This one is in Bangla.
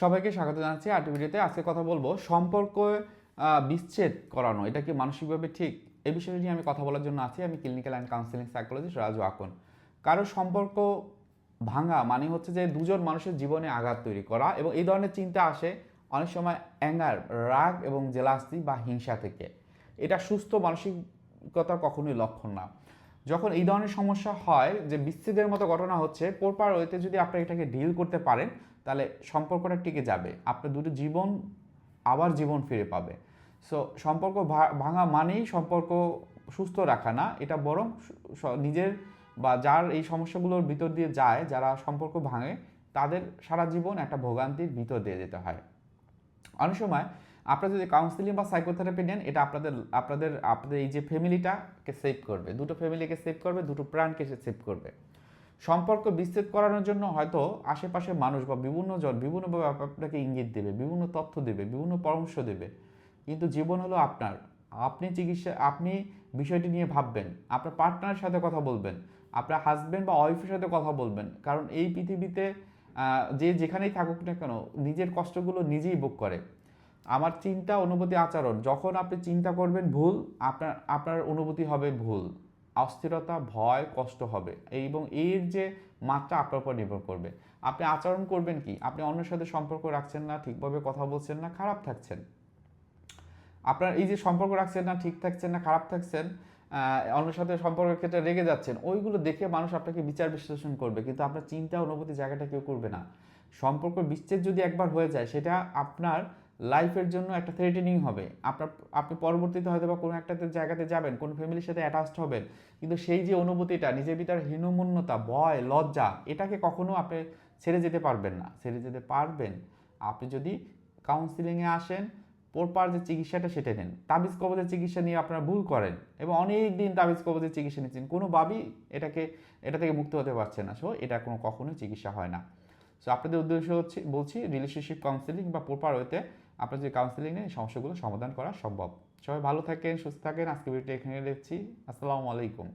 সবাইকে স্বাগত জানাচ্ছি আরেকটি ভিডিওতে। আজকে কথা বলব সম্পর্ক বিচ্ছেদ করানো, এটা কি মানসিকভাবে ঠিক? এই বিষয়টি নিয়ে আমি কথা বলার জন্য আছি। আমি clinical and counselling psychologist Raju Akon. কারও সম্পর্ক ভাঙা মানে হচ্ছে যে দুজন মানুষের জীবনে আঘাত তৈরি করা এবং এই ধরনের চিন্তা আসে অনেক সময় অ্যাঙ্গার, রাগ এবং জেলাসি বা হিংসা থেকে। এটা সুস্থ মানসিকতার কখনোই লক্ষণ না। যখন এই ধরনের সমস্যা হয়, যে বিচ্ছেদের মতো ঘটনা হচ্ছে, পরপার ওয়েতে যদি আপনি এটাকে ডিল করতে পারেন, তাহলে সম্পর্কটা টিকে যাবে। আপনার দুটো জীবন আবার জীবন ফিরে পাবে। সো সম্পর্ক ভাঙা মানেই সম্পর্ক সুস্থ রাখা না। এটা বরং নিজের বা যার এই সমস্যাগুলোর ভিতর দিয়ে যায়, যারা সম্পর্ক ভাঙে, তাদের সারা জীবন একটা ভোগান্তির ভিতর দিয়ে যেতে হয়। অনেক সময় আপনারা যদি কাউন্সিলিং বা সাইকোথেরাপি নেন, এটা আপনাদের আপনাদের আপনাদের এই যে ফ্যামিলিটাকে সেভ করবে। দুটো ফ্যামিলিকে সেভ করবে, দুটো প্রাণকে সে সেভ করবে। সম্পর্ক বিচ্ছেদ করানোর জন্য হয়তো আশেপাশে মানুষ বা বিভিন্ন জন বিভিন্নভাবে আপনাকে ইঙ্গিত দেবে, বিভিন্ন তথ্য দেবে, বিভিন্ন পরামর্শ দেবে। কিন্তু জীবন হলো আপনার। আপনি চিকিৎসা, আপনি বিষয়টি নিয়ে ভাববেন, আপনার পার্টনারের সাথে কথা বলবেন, আপনার হাজব্যান্ড বা ওয়াইফের সাথে কথা বলবেন। কারণ এই পৃথিবীতে যে যেখানেই থাকুক না কেন, নিজের কষ্টগুলো নিজেই ভোগ করে। আমার চিন্তা অনুভূতি আচরণ, যখন আপনি চিন্তা করবেন ভুল, আপনার আপনার অনুভূতি হবে ভুল। অস্থিরতা, ভয়, কষ্ট হবে। এবং এর যে মাত্রা আপনার উপর নির্ভর করবে। আপনি আচরণ করবেন কি? আপনি অন্যের সাথে সম্পর্ক রাখছেন না, ঠিকভাবে কথা বলছেন না, খারাপ থাকছেন। আপনার এই যে সম্পর্ক রাখছেন না, ঠিক থাকছেন না, খারাপ থাকছেন অন্যের সাথে সম্পর্কের ক্ষেত্রে রেগে যাচ্ছেন, ওইগুলো দেখে মানুষ আপনাকে বিচার বিশ্লেষণ করবে। কিন্তু আপনার চিন্তা, অনুভূতি জায়গাটা কেউ করবে না। সম্পর্ক বিচ্ছেদ যদি একবার হয়ে যায়, সেটা আপনার লাইফের জন্য একটা থ্রেটেনিং হবে। আপনার, আপনি পরবর্তীতে হয়তো বা কোনো একটাতে জায়গাতে যাবেন, কোনো ফ্যামিলির সাথে অ্যাটাচড হবেন, কিন্তু সেই যে অনুভূতিটা, নিজের ভিতরে হীনমন্যতা, ভয়, লজ্জা, এটাকে কখনো আপনি ছেড়ে যেতে পারবেন না। ছেড়ে যেতে পারবেন। আপনি যদি কাউন্সিলিংয়ে আসেন পরপার যে চিকিৎসাটা সেটা নেন। তাবিজ কবজের চিকিৎসা নিয়ে আপনারা ভুল করেন। এবং অনেক দিন তাবিজ কবজের চিকিৎসা নিচ্ছেন। কোনোভাবেই এটাকে, এটা থেকে মুক্ত হতে পারছে না। সো এটা কোনো, কখনোই চিকিৎসা হয় না। সো আপনাদের উদ্দেশ্য হচ্ছে, বলছি রিলেশনশিপ কাউন্সিলিং বা প্রপার ওয়েতে আপনার যে কাউন্সিলিং এই সমস্যাগুলো সমাধান করা সম্ভব। সবাই ভালো থাকেন, সুস্থ থাকেন। আজকে ভিডিওটা এখানে দেখছি আসসালামু আলাইকুম।